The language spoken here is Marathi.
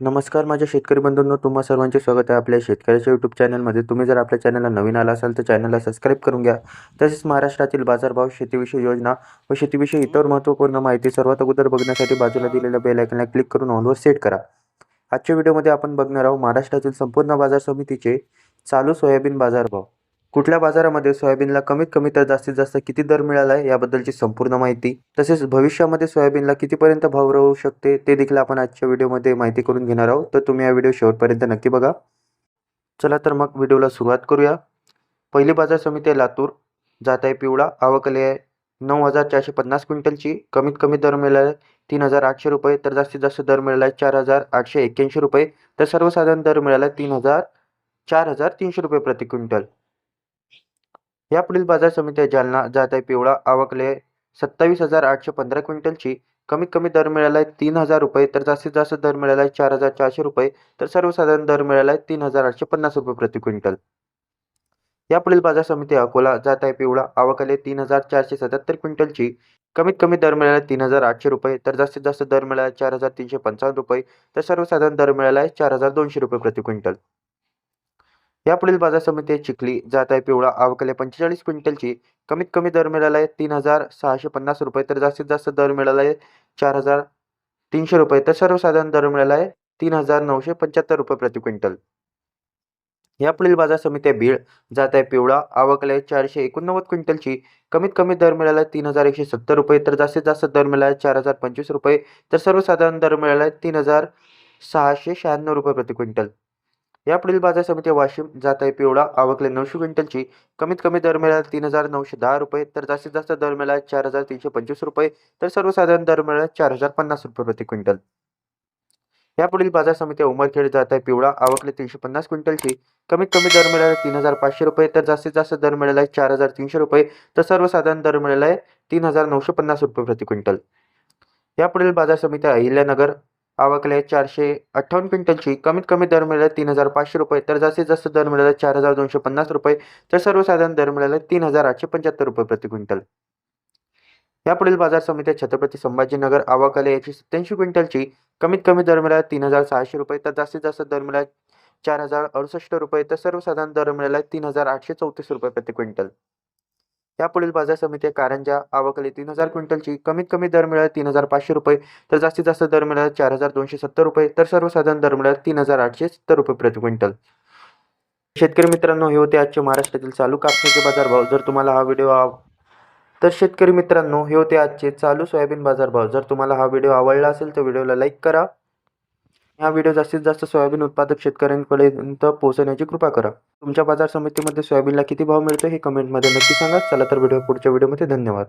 नमस्कार माझ्या शेतकरी बंधूंनो तुम्हा सर्वांचे स्वागत आहे आपल्या शेतकऱ्याच्या यूट्यूब चॅनलमध्ये तुम्ही जर आपल्या चॅनलला नवीन आला असाल तर चॅनलला सबस्क्राईब करून घ्या. तसेच महाराष्ट्रातील बाजारभाव शेतीविषयी योजना व शेतीविषयी इतर महत्त्वपूर्ण माहिती सर्वात अगोदर बघण्यासाठी बाजूला दिलेल्या बेल आयकनला क्लिक करून ऑनवर सेट करा. आजच्या व्हिडिओमध्ये आपण बघणार आहोत महाराष्ट्रातील संपूर्ण बाजार समितीचे चालू सोयाबीन बाजारभाव. कुठल्या बाजारामध्ये सोयाबीनला कमीत कमी तर जास्तीत जास्त किती दर मिळाला आहे याबद्दलची संपूर्ण माहिती. तसेच भविष्यामध्ये सोयाबीनला कितीपर्यंत भाव राहू शकते ते देखील आपण आजच्या व्हिडिओमध्ये माहिती करून घेणार आहोत. तर तुम्ही हा व्हिडिओ शेवटपर्यंत नक्की बघा. चला तर मग व्हिडिओला सुरुवात करूया. पहिली बाजार समिती आहे लातूर. जात आहे पिवळा. आवकले आहे नऊ हजार चारशे पन्नास क्विंटलची. कमीत कमी दर मिळाला आहे तीन हजार आठशे रुपये. तर जास्तीत जास्त दर मिळाला आहे चार हजार आठशे एक्क्याऐंशी रुपये. तर सर्वसाधारण दर मिळाला आहे तीन हजार चार हजार तीनशे रुपये प्रति क्विंटल. या पुढील बाजार समिती जालना जात आहे पिवळा आवकले सत्तावीस हजार आठशे पंधरा क्विंटलची. कमीत कमी दर मिळाला आहे तीन हजार रुपये तर जास्तीत जास्त दर मिळाला आहे चार हजार चारशे रुपये तर सर्वसाधारण दर मिळाला आहे तीन हजार आठशे पन्नास रुपये प्रति क्विंटल. या पुढील बाजार समिती अकोला जात आहे पिवळा आवकले तीन हजार चारशे सत्याहत्तर क्विंटलची. कमीत कमी दर मिळाला तीन हजार आठशे रुपये तर जास्तीत जास्त दर मिळाला चार हजार तीनशे पंचावन्न रुपये तर सर्वसाधारण दर मिळाला आहे चार हजार दोनशे रुपये प्रति क्विंटल. या पुढील बाजार समिती चिखली जात आहे पिवळा आवकले पंचेचाळीस क्विंटलची. कमीत कमी दर मिळाला आहे तीन हजार सहाशे पन्नास रुपये तर जास्तीत जास्त दर मिळाला आहे चार हजार तीनशे रुपये तर सर्वसाधारण दर मिळाला आहे तीन हजार नऊशे पंच्याहत्तर रुपये प्रति क्विंटल. या पुढील बाजार समिती बीळ बीड जात आहे पिवळा आवकले चारशे एकोणनव्वद क्विंटलची. कमीत कमी दर मिळाला आहे तीन हजार एकशे सत्तर रुपये तर जास्तीत जास्त दर मिळाला आहे चार हजार पंचवीस रुपये तर सर्वसाधारण दर मिळाला आहे तीन हजार सहाशे शहाण्णव रुपये प्रति क्विंटल. या पुढील बाजार समिती वाशिम जात आहे पिवळा आवकले नऊशे क्विंटलची कमीत कमी दर मिळाला तीन हजार नऊशे दहा रुपये तर जास्तीत जास्त दर मिळाला चार हजार तीनशे पंचवीस रुपये तर सर्वसाधारण दर मिळाला चार हजार पन्नास रुपये प्रति क्विंटल. या पुढील बाजार समित्या उमरखेड जात आहे पिवळा आवकले तीनशे पन्नास क्विंटलची कमीत कमी दर मिळाला तीन हजार पाचशे रुपये तर जास्तीत जास्त दर मिळाला आहे चार हजार तीनशे रुपये तर सर्वसाधारण दर मिळाला आहे तीन हजार नऊशे पन्नास रुपये प्रति क्विंटल. या पुढील बाजार समित्या अहिल्यानगर आवकले चारशे अठ्ठावन्न क्विंटलची कमीत कमी दर मिळाला तीन हजार पाचशे रुपये. तर जास्तीत जास्त दर मिळाला चार हजार दोनशे पन्नास रुपये. तर सर्वसाधारण दर मिळाला तीन हजार आठशे पंच्याहत्तर रुपये प्रति क्विंटल. या पुढील बाजार समित्या छत्रपती संभाजीनगर आवकाले याची सत्याऐंशी क्विंटलची कमीत कमी दर मिळाला तीन हजार सहाशे रुपये. तर जास्तीत जास्त दर मिळाला चार हजार अडुसष्ट रुपये. तर सर्वसाधारण दर मिळाला तीन हजार आठशे चौतीस रुपये प्रति क्विंटल. या पुढील बाजार समिती कारंजा आवकले तीन हजार क्विंटलची कमीत कमी दर मिळाला तीन हजार पाचशे रुपये तर जास्तीत जास्त दर मिळाला चार हजार दोनशे सत्तर रुपये तर सर्वसाधारण दर मिळाला तीन हजार आठशे सत्तर रुपये प्रति क्विंटल. शेतकरी मित्रांनो हे होते आजचे महाराष्ट्रातील चालू कापसाचे बाजारभाव. जर तुम्हाला हा व्हिडिओ आव तर शेतकरी मित्रांनो हे होते आजचे चालू सोयाबीन बाजारभाव. जर तुम्हाला हा व्हिडिओ आवडला असेल तर व्हिडिओला लाईक करा. हा व्हिडिओ जास्तीत जास्त सोयाबीन उत्पादक शेतकऱ्यांपर्यंत पोहोचण्याची कृपा करा. तुमच्या बाजार समितीमध्ये सोयाबीनला किती भाव मिळतो हे कमेंटमध्ये नक्की सांगा. चला तर व्हिडिओ पुढच्या व्हिडिओमध्ये. धन्यवाद.